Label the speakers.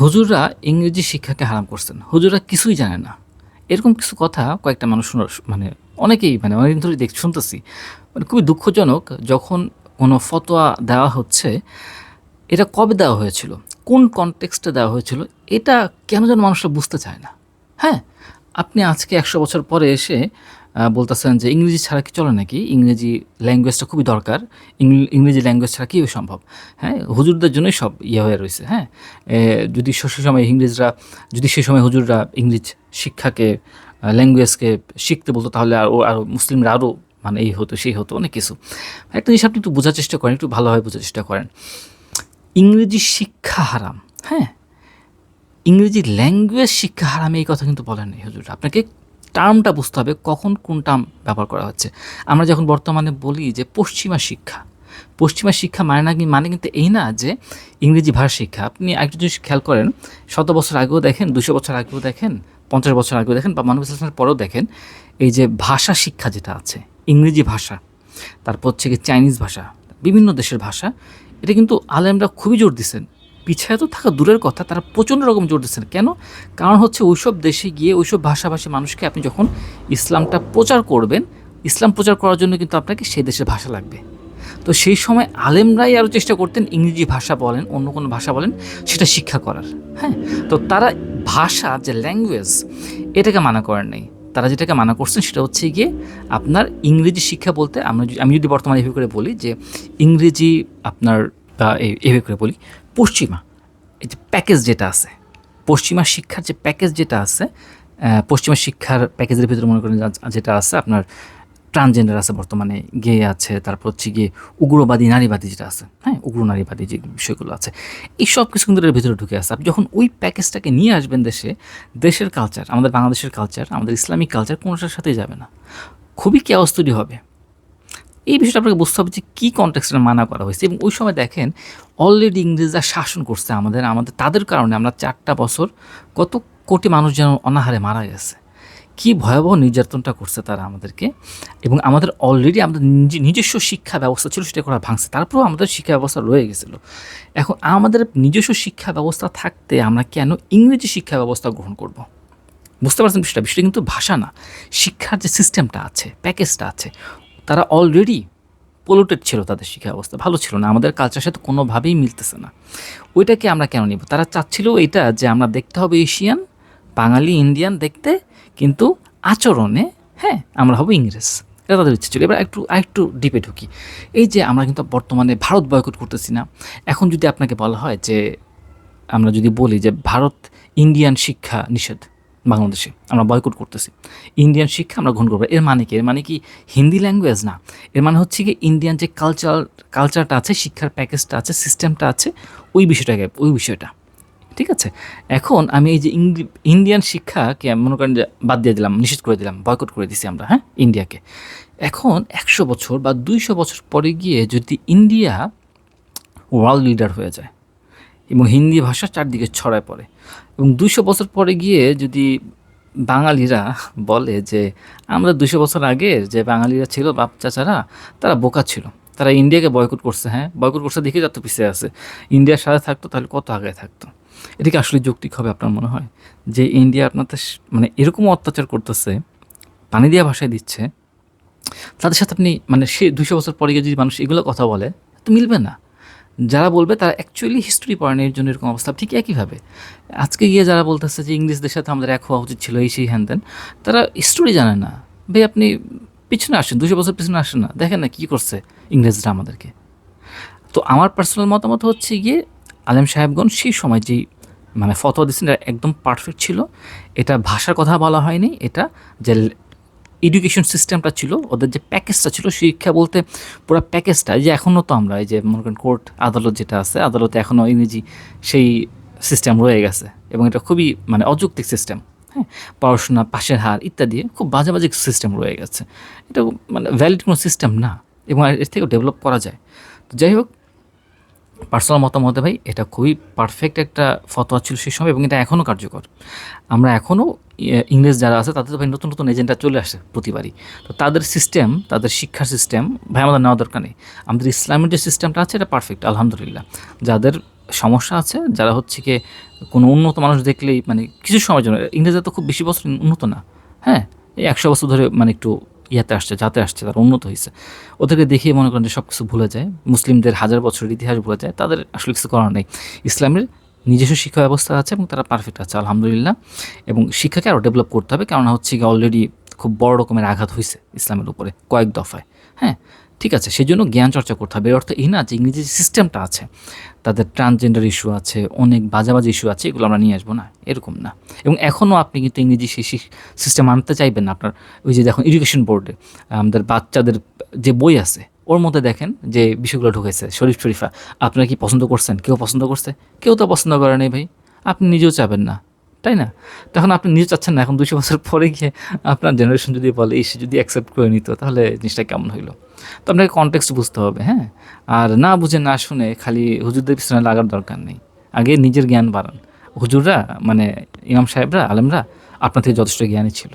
Speaker 1: হুজুররা ইংরেজি শিক্ষাকে হারাম করছেন। হুজুররা কিছুই জানে না। এরকম কিছু কথা কয়েকটা মানুষ মানে অনেকেই মানে অনেকদিন ধরে দেখ শুনতেছি। মানে খুবই দুঃখজনক যখন কোনো ফতোয়া দেওয়া হচ্ছে, এটা কবে দেওয়া হয়েছিল? কোন কনটেক্সটে দেওয়া হয়েছিল? এটা কেন যেন মানুষরা বুঝতে চায় না? হ্যাঁ? আপনি আজকে একশো বছর পরে এসে বলতেছেন যে ইংরেজি ছাড়া কি চলে নাকি? ইংরেজি ল্যাঙ্গুয়েজটা খুবই দরকার। ইংরেজি ল্যাঙ্গুয়েজ ছাড়া কীভাবে সম্ভব? হ্যাঁ হুজুরদের জন্যই সব ইয়ে হয়ে রয়েছে হ্যাঁ। যদি সে সময় ইংরেজরা, যদি সে সময় হুজুররা ইংরেজ শিক্ষাকে ল্যাঙ্গুয়েজকে শিখতে বলতো, তাহলে আরও আরও মুসলিমরা আরও মানে এই হতো, সেই হতো, অনেক কিছু। একটা জিনিস আপনি একটু বোঝার চেষ্টা করেন, একটু ভালোভাবে বোঝার চেষ্টা করেন। ইংরেজি শিক্ষা হারাম হ্যাঁ। ইংরেজি ল্যাঙ্গুয়েজ শিক্ষা হারাম এই কথা কিন্তু বলেন হুজুর আপনাকে টার্মটা বুঝতে হবে, কখন কোন টার্ম ব্যবহার করা হচ্ছে। আমরা যখন বর্তমানে বলি যে পশ্চিমা শিক্ষা পশ্চিমা শিক্ষা মানে না মানে কিন্তু এই না যে ইংরেজি ভাষা শিক্ষা। আপনি একটা জিনিস খেয়াল করেন, শত বছর আগেও দেখেন, দুশো বছর আগেও দেখেন, পঞ্চাশ বছর আগেও দেখেন বা মানব ইসলামের পরেও দেখেন, এই যে ভাষা শিক্ষা যেটা আছে, ইংরেজি ভাষা, তারপর হচ্ছে চাইনিজ ভাষা, বিভিন্ন দেশের ভাষা, এটা কিন্তু আলেমরা খুবই জোর দিচ্ছেন পিছায় তো থাকা দূরের কথা, তারা প্রচণ্ড রকম জোর দিচ্ছেন কেন? কারণ হচ্ছে ওইসব দেশে গিয়ে ওইসব ভাষাভাষী মানুষকে আপনি যখন ইসলামটা প্রচার করবেন, ইসলাম প্রচার করার জন্য কিন্তু আপনাকে সেই দেশের ভাষা লাগবে। তো সেই সময় আলেমরাই আরও চেষ্টা করতেন ইংরেজি ভাষা বলেন, অন্য কোনো ভাষা বলেন, সেটা শিক্ষা করার। হ্যাঁ? তো তারা ভাষা, যে ল্যাঙ্গুয়েজ এটাকে মানা করেন নাই। তারা যেটাকে মানা করছেন সেটা হচ্ছে গিয়ে আপনার ইংরেজি শিক্ষা বলতে আমরা আমি যদি বর্তমানে এভাবে করে বলি যে ইংরেজি আপনার এভাবে করে বলি, পশ্চিমা, এই যে প্যাকেজ যেটা আছে, পশ্চিমা শিক্ষার যে প্যাকেজ যেটা আছে পশ্চিমা শিক্ষার প্যাকেজের ভিতরে মনে করেন যেটা আছে, আপনার ট্রান্সজেন্ডার আছে বর্তমানে গে আছে, তারপর হচ্ছে গিয়ে উগ্রবাদী, নারীবাদী যেটা আছে হ্যাঁ উগ্র নারীবাদী যে বিষয়গুলো আছে, এই সব কিছু কিন্তু ভিতরে ঢুকে আছে। আপনি যখন ওই প্যাকেজটাকে নিয়ে আসবেন দেশে, দেশের কালচার আমাদের বাংলাদেশের কালচার আমাদের ইসলামিক কালচার কোনোটার সাথেই যাবে না। খুবই কেওয়াজ তৈরি হবে। এই বিষয়টা আপনাকে বুঝতে হবে যে কী কনটেক্সটে মানা করা হয়েছে। এবং ওই সময় দেখেন অলরেডি ইংরেজরা শাসন করছে আমাদের আমাদের, তাদের কারণে আমরা চারটা বছর কত কোটি মানুষ যেন অনাহারে মারা গেছে। কী ভয়াবহ নির্যাতনটা করছে তারা আমাদেরকে। এবং আমাদের অলরেডি আমাদের নিজে- নিজস্ব শিক্ষা ব্যবস্থা ছিল, সেটা করা ভাঙছে। তারপরেও আমাদের শিক্ষা ব্যবস্থা রয়ে গেছিল। এখন আমাদের নিজস্ব শিক্ষা ব্যবস্থা থাকতে আমরা কেন ইংরেজি শিক্ষা ব্যবস্থা গ্রহণ করব? বুঝতে পারছেন বিষয়টা? বিষয়টা কিন্তু ভাষা না। শিক্ষার যে সিস্টেমটা আছে প্যাকেজটা আছে তারা অলরেডি পলিউটেড ছিল তাদের শিক্ষা ব্যবস্থা, ভালো ছিল না। আমাদের কালচার সাথে কোনোভাবেই মিলতেছে না। ওইটাকে আমরা কেন নিব? তারা চাচ্ছিল এটা যে আমরা দেখতে হবে এশিয়ান বাঙালি ইন্ডিয়ান দেখতে, কিন্তু আচরণে হ্যাঁ আমরা হব ইংরেজ। এটা তাদের ইচ্ছে ছিল। এবার একটু, আরেকটু ডিপে ঢুকি। এই যে আমরা কিন্তু বর্তমানে ভারত বয়কট করতেছি না। এখন যদি আপনাকে বলা হয় যে, আমরা যদি বলি যে ভারত ইন্ডিয়ান শিক্ষা নিষেধ বাংলাদেশে আমরা বয়কট করতেছি। ইন্ডিয়ান শিক্ষা আমরা গ্রহণ করব। এর মানে কি? এর মানে কি হিন্দি ল্যাঙ্গুয়েজ না। এর মানে হচ্ছে কি ইন্ডিয়ান যে কালচার কালচারটা আছে, শিক্ষার প্যাকেজটা আছে সিস্টেমটা আছে, ওই বিষয়টাকে, ওই বিষয়টা। ঠিক আছে? এখন আমি এই যে ইন্ডিয়ান শিক্ষাকে মনে করেন যে বাদ দিয়ে দিলাম, নিষেধ করে দিলাম বয়কট করে দিছি আমরা হ্যাঁ? ইন্ডিয়াকে এখন একশো বছর বা দুইশো বছর পরে গিয়ে যদি ইন্ডিয়া ওয়ার্ল্ড লিডার হয়ে যায় এবং হিন্দি ভাষা চারদিকে ছড়ায় পড়ে। এবং দুশো বছর পরে গিয়ে যদি বাঙালিরা বলে যে, আমরা দুশো বছর আগে যে বাঙালিরা ছিল, বাপ চাচারা, তারা বোকা ছিল। তারা ইন্ডিয়াকে বয়কট করছে। হ্যাঁ বয়কট করছে দেখে যত পিছিয়ে আছে। ইন্ডিয়ার সাথে থাকতো, তাহলে কত আগে থাকতো? এটা কি আসলে যৌক্তিক হবে আপনার মনে হয়? যে ইন্ডিয়া আপনাদের মানে এরকম অত্যাচার করতেছে, পানি দেওয়া ভাষায় দিচ্ছে, তাদের সাথে আপনি মানে সে দুশো বছর পরে গিয়ে যদি মানুষ এগুলো কথা বলে, তো মিলবে না। যারা বলবে তারা অ্যাকচুয়ালি হিস্ট্রি পড়েন এর জন্য এরকম অবস্থা। ঠিক একইভাবে আজকে গিয়ে যারা বলতেছে যে ইংলিশদের সাথে আমাদের এক হওয়া উচিত ছিল, এই সেই হ্যান দেন তারা হিস্টোরি জানে না। ভাই, আপনি পিছনে আসেন, দুশো বছর পিছনে আসেন না। দেখেন না কী করছে ইংরেজরা আমাদেরকে। তো আমার পার্সোনাল মতামত হচ্ছে গিয়ে, আলেম সাহেবগণ সেই সময় যেই মানে ফটো দিচ্ছেন এটা একদম পারফেক্ট ছিল। এটা ভাষার কথা বলা হয়নি, এটা যে এডুকেশন সিস্টেমটা ছিল, ওদের যে প্যাকেজটা ছিল, শিক্ষা বলতে পুরো প্যাকেজটা যে এখনও তো আমরা, এই যে মনে করেন কোর্ট আদালত যেটা আছে, আদালতে এখনও ইংরেজি সেই সিস্টেম রয়ে গেছে এবং এটা খুবই মানে অযৌক্তিক সিস্টেম হ্যাঁ? পড়াশোনা পাশের হার ইত্যাদি, খুব বাজে বাজে সিস্টেম রয়ে গেছে। এটা মানে ভ্যালিড কোনো সিস্টেম না এবং এর থেকেও ডেভেলপ করা যায়। তো যাই হোক পার্সোনাল মতামতে ভাই, এটা খুবই পারফেক্ট একটা ফতোয়া ছিল সেই সময় এবং এটা এখনও কার্যকর। আমরা এখনও ইংরেজ যারা আছে, তাদের ভাই নতুন নতুন এজেন্ডা চলে আসে প্রতিবারই। তো তাদের সিস্টেম তাদের শিক্ষার সিস্টেম ভাই, আমাদের নেওয়া দরকার নেই। আমাদের ইসলামের যে সিস্টেমটা আছে, এটা পারফেক্ট আলহামদুলিল্লাহ। যাদের সমস্যা আছে, যারা হচ্ছে কি কোনো উন্নত মানুষ দেখলেই মানে কিছু সময়ের জন্য, ইংরেজরা তো খুব বেশি বছর উন্নত না। হ্যাঁ এই একশো বছর ধরে মানে একটু ইয়াতে আসছে, যাতে আসছে, তারা উন্নত হয়েছে ওদেরকে দেখিয়ে মনে করেন যে সব কিছু ভুলে যায়, মুসলিমদের হাজার বছরের ইতিহাস ভুলে যায়, তাদের আসলে কিছু করার নেই। ইসলামের নিজস্ব শিক্ষা ব্যবস্থা আছে এবং তারা পারফেক্ট আছে, আলহামদুলিল্লাহ। এবং শিক্ষাকে আরও ডেভেলপ করতে হবে, কেননা হচ্ছে কি অলরেডি খুব বড় রকমের আঘাত হয়েছে ইসলামের উপরে, কয়েক দফায়। হ্যাঁ? ঠিক আছে সেই জন্য জ্ঞান চর্চা করতে হবে। এর অর্থ এই না যে ইংরেজি সিস্টেমটা আছে, তাদের ট্রান্সজেন্ডার ইস্যু আছে, অনেক বাজে বাজে ইস্যু আছে, এগুলো আমরা নিয়ে আসব না, এরকম না। এবং এখনও আপনি কিন্তু ইংরেজি সেই সিস্টেম আনতে চাইবেন না। আপনার ওই যে দেখুন এডুকেশন বোর্ডে আমাদের বাচ্চাদের যে বই আছে, ওর মধ্যে দেখেন যে বিষয়গুলো ঢুকেছে, শরীফ শরীফা, আপনারা কি পছন্দ করছেন? কেউ পছন্দ করছে? কেউ তো পছন্দ করে নেই ভাই। আপনি নিজেও চাবেন না, তাই না? তখন আপনি নিজে চাচ্ছেন না, এখন দুশো বছর পরে গিয়ে আপনার জেনারেশন যদি বলে, ইসে যদি অ্যাকসেপ্ট করে নিত, তাহলে জিনিসটা কেমন হইল? তো আপনাকে কনটেক্সট বুঝতে হবে হ্যাঁ? আর না বুঝে না শুনে খালি হুজুরদের পিছনে লাগার দরকার নেই। আগে নিজের জ্ঞান বাড়ান। হুজুররা মানে ইমাম সাহেবরা, আলেমরা আপনার থেকে যথেষ্ট জ্ঞানী ছিল।